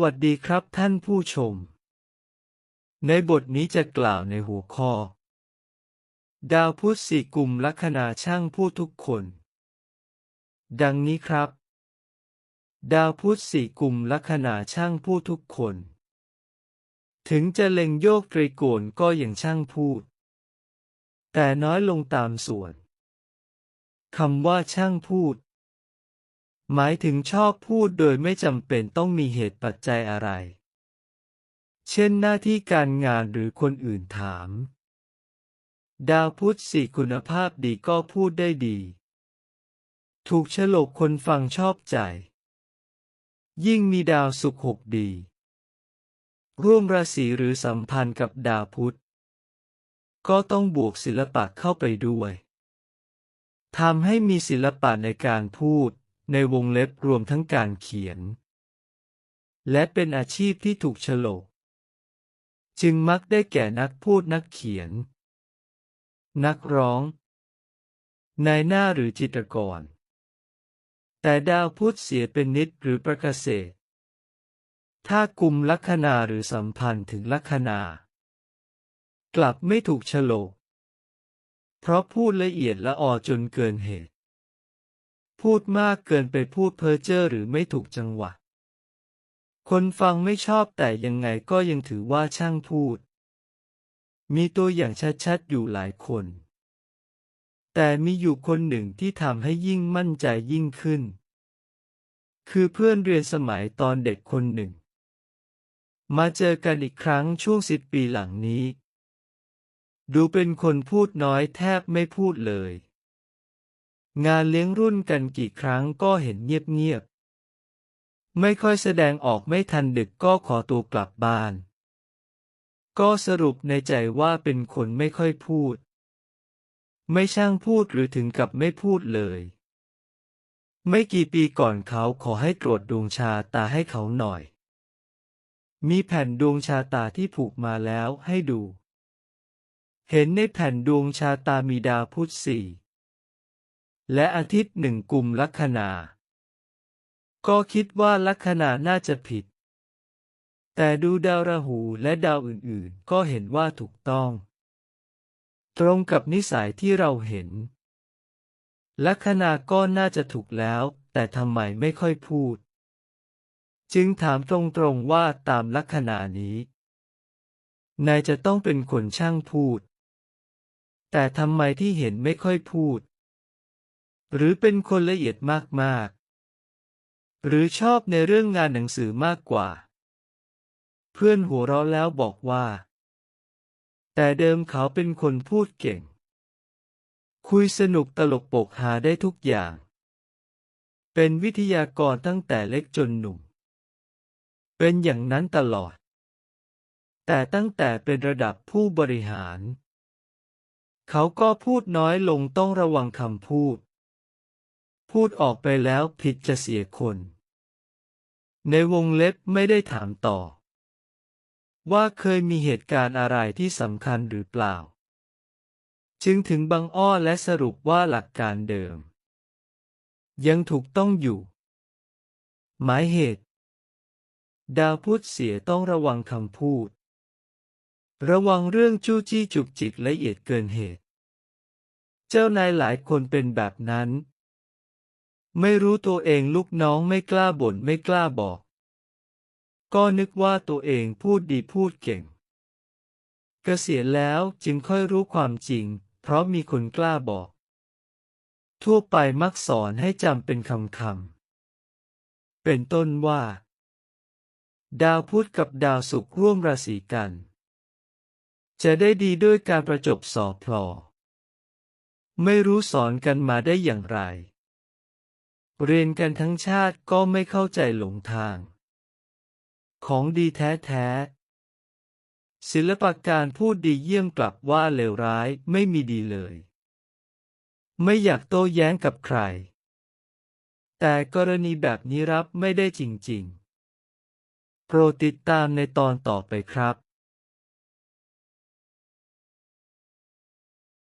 วัสดีครับท่านผู้ชม ในบทนี้จะกล่าวในหัวข้อ ดาวพุธสี่กลุ่มลัคนาช่างผู้ทุกคน ดังนี้ครับ ดาวพุธสี่กลุ่มลัคนาช่างผู้ทุกคน ถึงจะเล็งโยกตรีโกณก็ยังช่างพูด แต่น้อยลงตามส่วนคำว่าช่างพูด หมายถึงชอบพูดโดยไม่จำเป็นต้องมีเหตุปัจจัยอะไร เช่นหน้าที่การงานหรือคนอื่นถาม ดาวพุธสี่คุณภาพดีก็พูดได้ดี ถูกฉลกคนฟังชอบใจ ยิ่งมีดาวสุขหกดี ร่วมราศีหรือสัมพันธ์กับดาวพุธ ก็ต้องบวกศิลปะเข้าไปด้วยทำให้มีศิลปะในการพูด ในวงเล็บรวมทั้งการเขียน และเป็นอาชีพที่ถูกฉลก จึงมักได้แก่นักพูดนักเขียน นักร้อง นายหน้าหรือจิตรกร แต่ดาวพุธเสียเป็นนิดหรือประเกษตรถ้ากลุ่มลัคนาหรือสัมพันธ์ถึงลัคนา กลับไม่ถูกฉลก เพราะพูดละเอียดละออจนเกินเหตุ พูดมากเกินไปพูดเพ้อเจ้อหรือไม่ถูกจังหวะ คนฟังไม่ชอบแต่ยังไงก็ยังถือว่าช่างพูด มีตัวอย่างชัดๆอยู่หลายคน แต่มีอยู่คนหนึ่งที่ทำให้ยิ่งมั่นใจยิ่งขึ้น คือเพื่อนเรียนสมัยตอนเด็กคนหนึ่ง มาเจอกันอีกครั้งช่วงสิบปีหลังนี้ ดูเป็นคนพูดน้อยแทบไม่พูดเลย งานเลี้ยงรุ่นกันกี่ครั้งก็เห็นเงียบๆ ไม่ค่อยแสดงออกไม่ทันดึกก็ขอตัวกลับบ้าน ก็สรุปในใจว่าเป็นคนไม่ค่อยพูด ไม่ช่างพูดหรือถึงกับไม่พูดเลย ไม่กี่ปีก่อนเขาขอให้ตรวจดวงชาตาให้เขาหน่อย มีแผ่นดวงชาตาที่ผูกมาแล้วให้ดู เห็นในแผ่นดวงชาตามีดาวพุธสี่ และอาทิตย์หนึ่งกลุ่มลัคนา ก็คิดว่าลัคนาน่าจะผิด แต่ดูดาวราหูและดาวอื่นๆ ก็เห็นว่าถูกต้อง ตรงกับนิสัยที่เราเห็น ลัคนาก็น่าจะถูกแล้ว แต่ทำไมไม่ค่อยพูด จึงถามตรงๆว่าตามลัคนานี้ นายจะต้องเป็นคนช่างพูด แต่ทำไมที่เห็นไม่ค่อยพูด หรือเป็นคนละเอียดมากๆ หรือชอบในเรื่องงานหนังสือมากกว่า เพื่อนหัวเราะแล้วบอกว่า แต่เดิมเขาเป็นคนพูดเก่ง คุยสนุกตลกปกหาได้ทุกอย่าง เป็นวิทยากรตั้งแต่เล็กจนหนุ่ม เป็นอย่างนั้นตลอด แต่ตั้งแต่เป็นระดับผู้บริหาร เขาก็พูดน้อยลงต้องระวังคำพูด พูดออกไปแล้วผิดจะเสียคน ในวงเล็บไม่ได้ถามต่อ ว่าเคยมีเหตุการณ์อะไรที่สำคัญหรือเปล่า จึงถึงบางอ้อและสรุปว่าหลักการเดิม ยังถูกต้องอยู่ หมายเหตุ ดาวพุธเสียต้องระวังคำพูด ระวังเรื่องจู้จี้จุกจิกละเอียดเกินเหตุ เจ้านายหลายคนเป็นแบบนั้น ไม่รู้ตัวเองลูกน้องไม่กล้าบ่นไม่กล้าบอก ก็นึกว่าตัวเองพูดดีพูดเก่ง เกษียณแล้วจึงค่อยรู้ความจริง เพราะมีคนกล้าบอก ทั่วไปมักสอนให้จำเป็นคำคำเป็นต้นว่า ดาวพุธกับดาวศุกร์ร่วมราศีกัน จะได้ดีด้วยการประจบสอบพลอ ไม่รู้สอนกันมาได้อย่างไร เรียนกันทั้งชาติก็ไม่เข้าใจหลงทาง ของดีแท้ๆศิลปการพูดดีเยี่ยมกลับว่าเลวร้ายไม่มีดีเลย ไม่อยากโต้แย้งกับใคร แต่กรณีแบบนี้รับไม่ได้จริงๆ โปรดติดตามในตอนต่อไปครับ